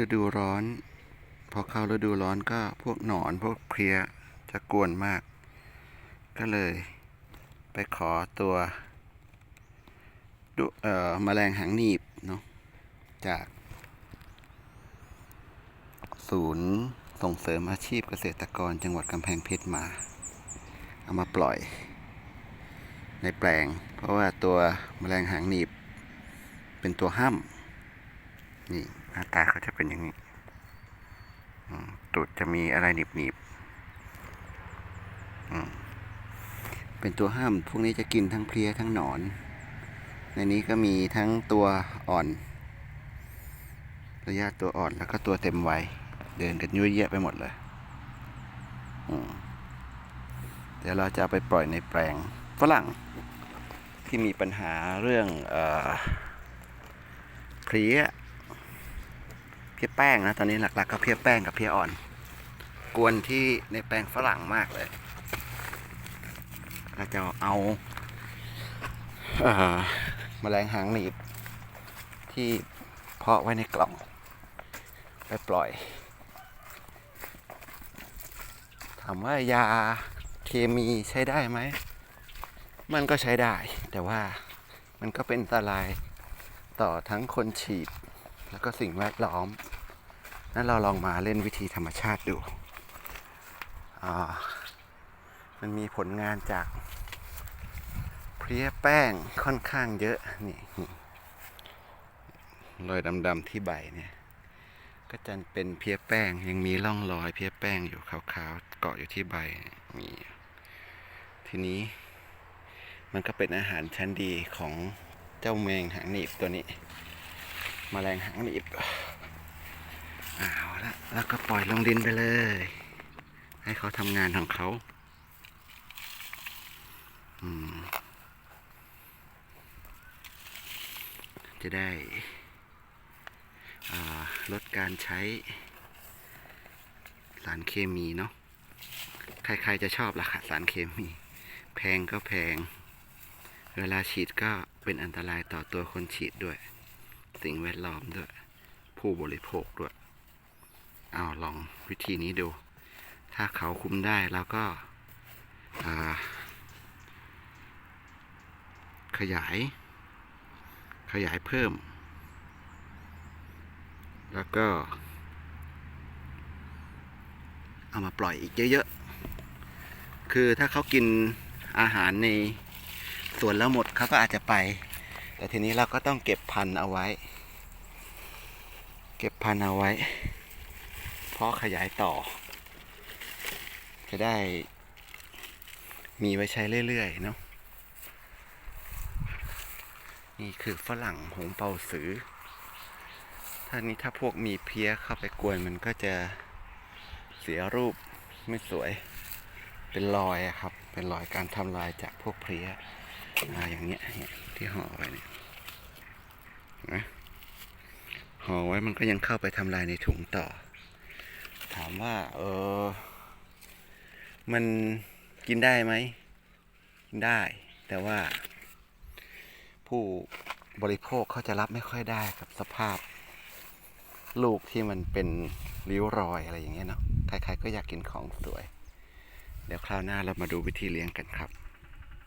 ฤดูร้อน พอเข้าฤดูร้อนก็พวกหนอนพวกเพลียจะกวนมาก ก็เลยไปขอตัวดุเอ่อแมลงหางหนีบเนาะจากศูนย์ส่งเสริมอาชีพเกษตรกรจังหวัดกำแพงเพชรมา เอามาปล่อย ในแปลง เพราะว่าตัวแมลงหางหนีบ เป็นตัวห้ำนี่ หน้าตาเขาจะเป็นอย่างนี้ตูดจะมีอะไรหนีบหนีบๆเป็นตัวห้าม พวกนี้จะกินทั้งเพลี้ยทั้งหนอน ในนี้ก็มีทั้งตัวอ่อน ระยะตัวอ่อนแล้วก็ตัวเต็มวัย เดินกันยุ่ยเยะไปหมดเลย เดี๋ยวเราจะไปปล่อยในแปลงฝรั่งที่มีปัญหาเรื่องเอเพลี้ย พี้ยแป้งนะตอนนี้หลัก ๆ ก็เพี้ยแป้งกับเพี้ยอ่อน กวนที่ในแปลงฝรั่งมากเลยเราจะเอาเอ่อแมลงหางหนีบ ที่เพาะไว้ในกล่อง ไปปล่อยถามว่ายาเคมีใช้ได้ไหม มันก็ใช้ได้ แต่ว่ามันก็เป็นอันตรายต่อทั้งคนฉีด แล้วก็สิ่งแวดล้อม นั้นเราลองมาเล่นวิธีธรรมชาติดู มันมีผลงานจากเพลี้ยแป้งค่อนข้างเยอะนี่นี่รอยดำๆที่ใบเนี่ย ก็จะเป็นเพี้ยแป้งยังมีร่องรอยเพี้ยแป้งอยู่ขาวๆเกาะอยู่ที่ใบมีทีนี้ มันก็เป็นอาหารชั้นดีของเจ้าแมงหางหนีบตัวนี้มแมลงหางหนีบ เอาละแล้วก็ปล่อยลงดินไปเลย ให้เขาทำงานของเขาจะได้ลดการใช้สารเคมีเนาะ ใครๆจะชอบล่ะค่ะสารเคมี แพงก็แพง เวลาฉีดก็เป็นอันตรายต่อตัวคนฉีดด้วย สิ่งแวดล้อมด้วย ผู้บริโภคด้วย เอาลองวิธีนี้ดู ถ้าเขาคุมได้เราก็าขยาย ขยายเพิ่ม แล้วก็ เอามาปล่อยอีกเยอะๆ คือถ้าเขากินอาหารในสวนแล้วหมดเขาก็อาจจะไป แต่ทีนี้เราก็ต้องเก็บพันเอาไว้ เก็บพันเอาไว้ เพราะขยายต่อ จะได้ มีไว้ใช้เรื่อยๆเนาะนี่คือฝรั่งหงเป่าสือ ถ้านี้ถ้าพวกมีเพี้ยเข้าไปกวนมันก็จะเสียรูปไม่สวย เป็นรอยอะครับ เป็นรอยการทำลายจากพวกเพี้ยอาอย่างเงี้ยที่ห่อไว้เนี่ยนะห่อไว้มันก็ยังเข้าไปทำลายในถุงต่อ ถามว่า เออ มันกินได้ไหม กินได้ แต่ว่า ผู้บริโภคเขาจะรับไม่ค่อยได้กับสภาพ ลูกที่มันเป็นริ้วรอยอะไรอย่างเงี้ยเนาะ ใครๆก็อยากกินของสวย เดี๋ยวคราวหน้าเรามาดูวิธีเลี้ยงกันครับ